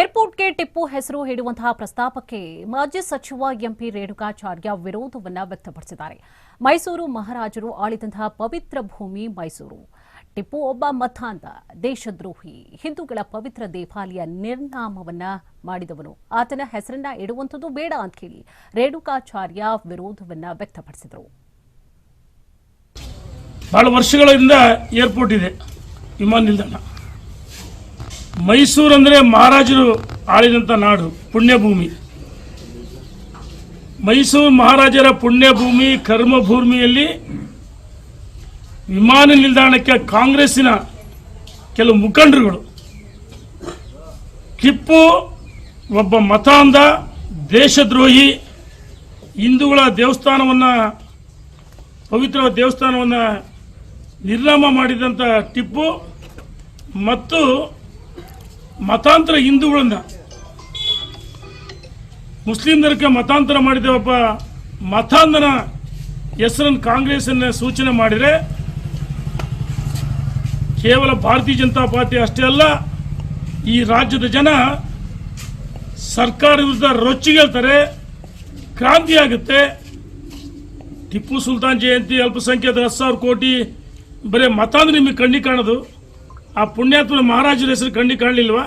ಏರ್ಪೋರ್ಟ್ಗೆ ಟಿಪ್ಪು ಹೆಸರು ಹಿಡುವಂತಹ ಪ್ರಸ್ತಾಪಕ್ಕೆ ಮಾಜಿ ಸಚಿವ ಎಂಪಿ ರೇಣುಕಾಚಾರ್ಯ ವಿರೋಧವನ್ನ ವ್ಯಕ್ತಪಡಿಸಿದ್ದಾರೆ. ಮೈಸೂರು ಮಹಾರಾಜರು ಆಳಿದಂತಹ ಪವಿತ್ರ ಭೂಮಿ ಮೈಸೂರು. ಟಿಪ್ಪು ಒಬ್ಬ ಮತಾಂಧ, ದೇಶದ್ರೋಹಿ, ಹಿಂದೂಗಳ ಪವಿತ್ರ ದೇವಾಲಯ ನಿರ್ನಾಮವನ್ನ ಮಾಡಿದವನು. ಆತನ ಹೆಸರನ್ನ ಇಡುವಂಥದ್ದು ಬೇಡ ಅಂತ ಕೇಳಿ ರೇಣುಕಾಚಾರ್ಯ ವಿರೋಧವನ್ನ ವ್ಯಕ್ತಪಡಿಸಿದರು. ಬಹಳ ವರ್ಷಗಳಿಂದ ಏರ್ಪೋರ್ಟ್ ಇದೆ, ವಿಮಾನ ನಿಲ್ದಾಣ. ಮೈಸೂರು ಅಂದರೆ ಮಹಾರಾಜರು ಆಳಿದಂಥ ನಾಡು, ಪುಣ್ಯಭೂಮಿ. ಮೈಸೂರು ಮಹಾರಾಜರ ಪುಣ್ಯಭೂಮಿ, ಕರ್ಮಭೂಮಿಯಲ್ಲಿ ವಿಮಾನ ನಿಲ್ದಾಣಕ್ಕೆ ಕಾಂಗ್ರೆಸ್ಸಿನ ಕೆಲವು ಮುಖಂಡರುಗಳು. ಟಿಪ್ಪು ಒಬ್ಬ ಮತಾಂಧ, ದೇಶದ್ರೋಹಿ, ಹಿಂದೂಗಳ ದೇವಸ್ಥಾನವನ್ನು, ಪವಿತ್ರ ದೇವಸ್ಥಾನವನ್ನು ನಿರ್ನಾಮ ಮಾಡಿದಂಥ ಟಿಪ್ಪು ಮತ್ತು ಮತಾಂತರ ಹಿಂದೂಗಳನ್ನ. ಮುಸ್ಲಿಂ ಧರ್ಮಕ್ಕೆ ಮತಾಂತರ ಮಾಡಿದ ಒಬ್ಬ ಮತಾಂಧನ ಹೆಸರನ್ನು ಕಾಂಗ್ರೆಸ್ಸನ್ನು ಸೂಚನೆ ಮಾಡಿದರೆ, ಕೇವಲ ಭಾರತೀಯ ಜನತಾ ಪಾರ್ಟಿ ಅಷ್ಟೇ ಅಲ್ಲ, ಈ ರಾಜ್ಯದ ಜನ ಸರ್ಕಾರ ವಿರುದ್ಧ ರೊಚ್ಚಿಗೇಳ್ತಾರೆ ಕ್ರಾಂತಿ ಆಗುತ್ತೆ. ಟಿಪ್ಪು ಸುಲ್ತಾನ್ ಜಯಂತಿ ಅಲ್ಪಸಂಖ್ಯಾತ ಹತ್ತು ಸಾವಿರ ಕೋಟಿ, ಬರೀ ಮತಾಂಧ್ರ ನಿಮಗೆ ಕಣ್ಣಿ ಕಾಣೋದು. ಆ ಪುಣ್ಯಾತ್ಮನ ಮಹಾರಾಜರ ಹೆಸರು ಕಣ್ಣಿ ಕಾಣಲಿಲ್ವಾ?